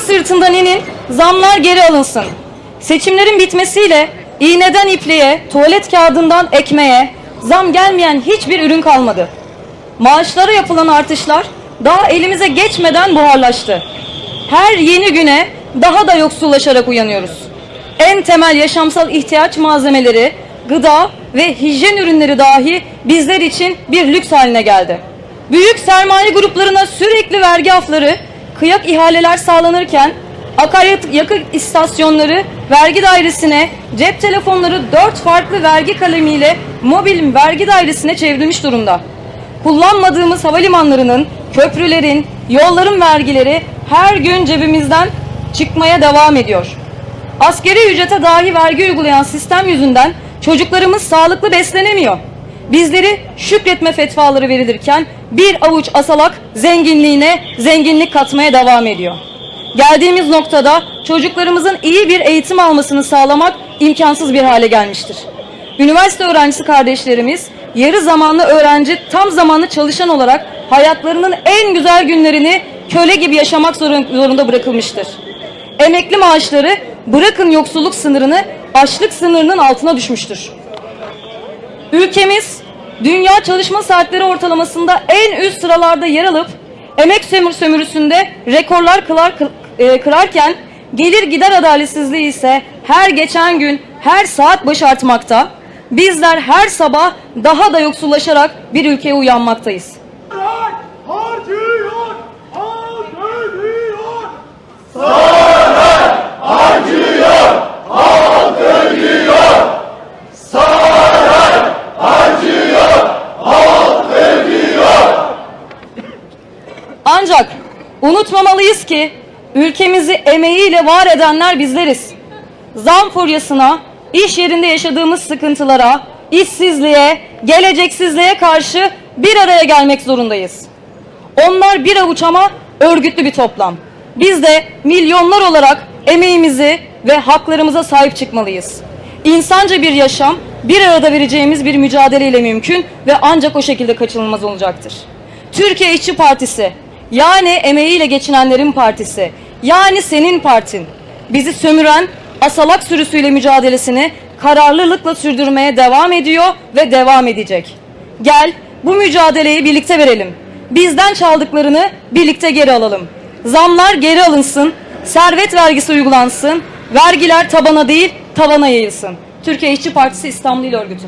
sırtından inin, zamlar geri alınsın. Seçimlerin bitmesiyle iğneden ipliğe, tuvalet kağıdından ekmeğe zam gelmeyen hiçbir ürün kalmadı. Maaşlara yapılan artışlar daha elimize geçmeden buharlaştı. Her yeni güne daha da yoksullaşarak uyanıyoruz. En temel yaşamsal ihtiyaç malzemeleri, gıda ve hijyen ürünleri dahi bizler için bir lüks haline geldi. Büyük sermaye gruplarına sürekli vergi afları, kıyak ihaleler sağlanırken akaryakıt istasyonları vergi dairesine, cep telefonları dört farklı vergi kalemiyle mobil vergi dairesine çevrilmiş durumda. Kullanmadığımız havalimanlarının, köprülerin, yolların vergileri her gün cebimizden çıkmaya devam ediyor. Askeri ücrete dahi vergi uygulayan sistem yüzünden çocuklarımız sağlıklı beslenemiyor. Bizleri şükretme fetvaları verilirken bir avuç asalak zenginliğine zenginlik katmaya devam ediyor. Geldiğimiz noktada çocuklarımızın iyi bir eğitim almasını sağlamak imkansız bir hale gelmiştir. Üniversite öğrencisi kardeşlerimiz yarı zamanlı öğrenci, tam zamanlı çalışan olarak hayatlarının en güzel günlerini köle gibi yaşamak zorun- zorunda bırakılmıştır. Emekli maaşları bırakın yoksulluk sınırını açlık sınırının altına düşmüştür. Ülkemiz dünya çalışma saatleri ortalamasında en üst sıralarda yer alıp emek sömür sömürüsünde rekorlar kılar, kı- e, kırarken gelir gider adaletsizliği ise her geçen gün her saat başı artmakta. Bizler her sabah daha da yoksullaşarak bir ülkeye uyanmaktayız. harcıyor, halk ölüyor. Unutmamalıyız ki ülkemizi emeğiyle var edenler bizleriz. Zam furyasına, iş yerinde yaşadığımız sıkıntılara, işsizliğe, geleceksizliğe karşı bir araya gelmek zorundayız. Onlar bir avuç ama örgütlü bir toplam. Biz de milyonlar olarak emeğimizi ve haklarımıza sahip çıkmalıyız. İnsanca bir yaşam bir arada vereceğimiz bir mücadeleyle mümkün ve ancak o şekilde kaçınılmaz olacaktır. Türkiye İşçi Partisi yani emeğiyle geçinenlerin partisi yani senin partin bizi sömüren asalak sürüsüyle mücadelesini kararlılıkla sürdürmeye devam ediyor ve devam edecek. Gel bu mücadeleyi birlikte verelim. Bizden çaldıklarını birlikte geri alalım. Zamlar geri alınsın, servet vergisi uygulansın, vergiler tabana değil tavana yayılsın. Türkiye İşçi Partisi İstanbul İl Örgütü.